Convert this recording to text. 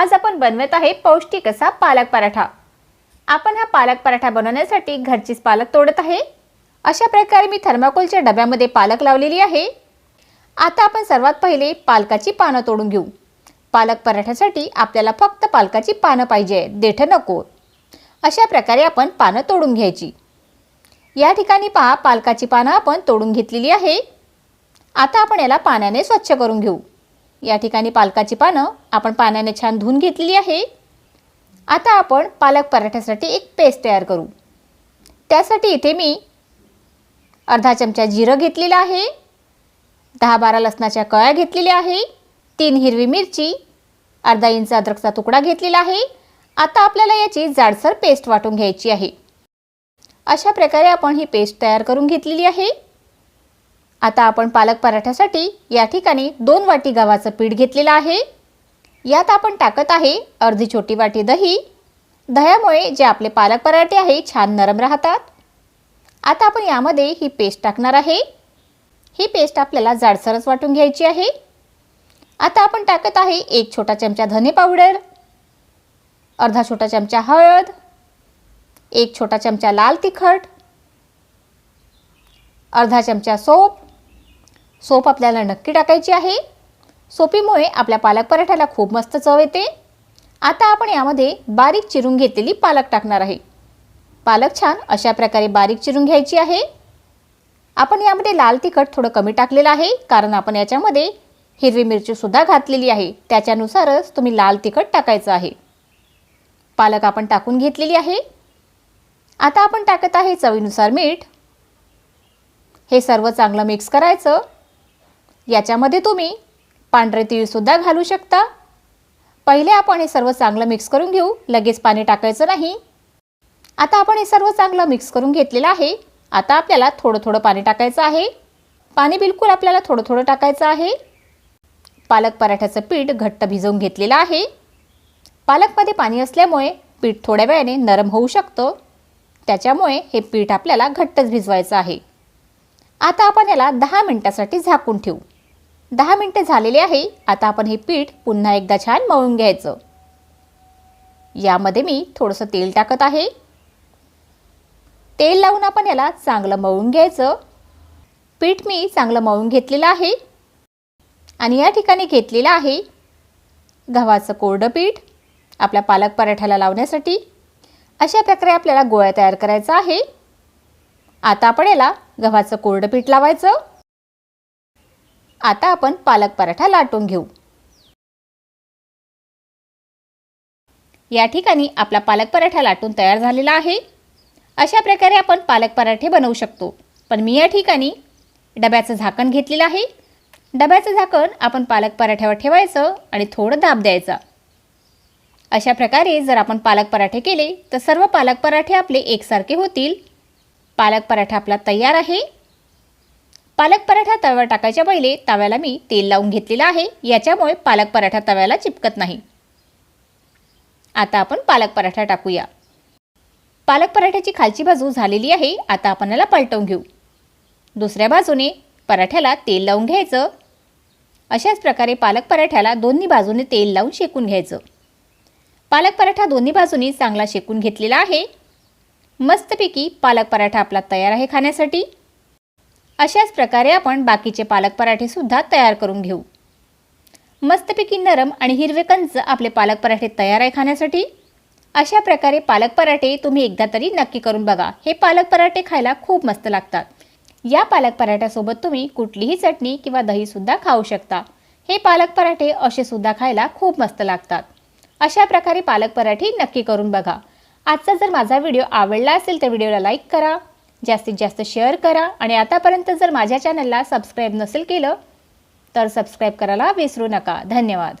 आज आपण बनवत आहे पौष्टिक असा पालक पराठा. आपण हा पालक पराठा बनवण्यासाठी घरचीच पालक तोडत आहे. अशा प्रकारे मी थर्माकोलच्या डब्यामध्ये पालक लावलेली आहे. आता आपण सर्वात पहिले पालकाची पानं तोडून घेऊ. पालक पराठ्यासाठी आपल्याला फक्त पालकाची पानं पाहिजे देठं नको. अशा प्रकारे आपण पानं तोडून घ्यायची. या ठिकाणी पहा पालकाची पानं आपण तोडून घेतलेली आहे. आता आपण याला पाण्याने स्वच्छ करून घेऊ. या ठिकाणी पालकाची पानं आपण पाण्याने छान धुवून घेतलेली आहे. आता आपण पालक पराठ्यासाठी एक पेस्ट तयार करू. त्यासाठी इथे मी अर्धा चमचा जिरं घेतलेलं आहे. दहा बारा लसणाच्या कळ्या घेतलेल्या आहे. तीन हिरवी मिरची अर्धा इंच अद्रकचा तुकडा घेतलेला आहे. आता आपल्याला याची जाडसर पेस्ट वाटून घ्यायची आहे. अशा प्रकारे आपण ही पेस्ट तयार करून घेतलेली आहे. आता आपण पालक पराठ्यासाठी या ठिकाणी दोन वाटी गव्हाचं पीठ घेतलेलं आहे. यात आपण टाकत आहे अर्धी छोटी वाटी दही. दह्यामुळे जे आपले पालक पराठे आहे छान नरम राहतात. आता आपण यामध्ये ही पेस्ट टाकणार आहे. ही पेस्ट आपल्याला जाडसरच वाटून घ्यायची आहे. आता आपण टाकत आहे एक छोटा चमचा धने पावडर अर्धा छोटा चमचा हळद एक छोटा चमचा लाल तिखट अर्धा चमचा सोप सोप आपल्याला नक्की टाकायची आहे. सोपीमुळे आपल्या पालक पराठ्याला खूप मस्त चव येते. आता आपण यामध्ये बारीक चिरून घेतलेली पालक टाकणार आहे. पालक छान अशा प्रकारे बारीक चिरून घ्यायची आहे. आपण यामध्ये लाल तिखट थोडं कमी टाकलेलं आहे कारण आपण याच्यामध्ये हिरवी मिरचीसुद्धा घातलेली आहे. त्याच्यानुसारच तुम्ही लाल तिखट टाकायचं आहे. पालक आपण टाकून घेतलेली आहे. आता आपण टाकत आहे चवीनुसार मीठ. हे सर्व चांगलं मिक्स करायचं. याच्यामध्ये तुम्ही पांढरे तीळसुद्धा घालू शकता. पहिले आपण हे सर्व चांगलं मिक्स करून घेऊ. लगेच पाणी टाकायचं नाही. आता आपण हे सर्व चांगलं मिक्स करून घेतलेलं आहे. आता आपल्याला थोडं थोडं पाणी टाकायचं आहे. पाणी बिलकुल आपल्याला थोडं थोडं टाकायचं आहे. पालक पराठ्याचं पीठ घट्ट भिजवून घेतलेलं आहे. पालकमध्ये पाणी असल्यामुळे पीठ थोड्या वेळाने नरम होऊ शकतं. त्याच्यामुळे हे पीठ आपल्याला घट्टच भिजवायचं आहे. आता आपण याला दहा मिनटासाठी झाकून ठेवू. दहा मिनटं झालेले आहे आता आपण हे पीठ पुन्हा एकदा छान मळून घ्यायचं. यामध्ये मी थोडंसं तेल टाकत आहे. तेल लावून आपण याला चांगलं मळून घ्यायचं. पीठ मी चांगलं मळून घेतलेलं आहे. आणि या ठिकाणी घेतलेलं आहे गव्हाचं कोरडं पीठ आपल्या पालक पराठ्याला लावण्यासाठी. अशा प्रकारे आपल्याला गोळ्या तयार करायचा आहे. आता आपण याला गव्हाचं कोरडं पीठ लावायचं. आता आपण पालक पराठा लाटून घेऊ. या ठिकाणी आपला पालक पराठा लाटून तयार झालेला आहे. अशा प्रकारे आपण पालक पराठे बनवू शकतो. पण मी या ठिकाणी डब्याचं झाकण घेतलेलं आहे. डब्याचं झाकण आपण पालक पराठ्यावर ठेवायचं आणि थोडं दाब द्यायचा. अशा प्रकारे जर आपण पालक पराठे केले तर सर्व पालक पराठे आपले एकसारखे होतील. पालक पराठा आपला तयार आहे. पालक पराठा तव्यावर टाकायच्या पहिले तव्याला मी तेल लावून घेतलेलं आहे. याच्यामुळे पालक पराठा तव्याला चिपकत नाही. आता आपण पालक पराठा टाकूया. पालक पराठ्याची खालची बाजू झालेली आहे. आता आपण याला पलटवून घेऊ. दुसऱ्या बाजूने पराठ्याला तेल लावून घ्यायचं. अशाच प्रकारे पालक पराठ्याला दोन्ही बाजूने तेल लावून शेकून घ्यायचं. पालक पराठा दोन्ही बाजूनी चांगला शेकून घेतलेला आहे. मस्तपैकी पालक पराठा आपला तयार आहे खाण्यासाठी. अशाच प्रकारे आपण बाकीचे पालक पराठेसुद्धा तयार करून घेऊ. मस्तपैकी नरम आणि हिरवे कंच आपले पालक पराठे तयार आहे खाण्यासाठी. अशा प्रकारे पालक पराठे तुम्ही एकदा तरी नक्की करून बघा. हे पालक पराठे खायला खूप मस्त लागतात. या पालक पराठ्यासोबत तुम्ही कुठलीही चटणी किंवा दहीसुद्धा खाऊ शकता. हे पालक पराठे असे सुद्धा खायला खूप मस्त लागतात. अशा प्रकारे पालक पराठे नक्की करून बघा. आजचा जर माझा व्हिडिओ आवडला असेल तर व्हिडिओला लाईक करा जास्तीत जास्त शेअर करा आणि आतापर्यंत जर माझ्या चॅनलला सबस्क्राईब नसेल केलं तर सबस्क्राईब करायला विसरू नका. धन्यवाद.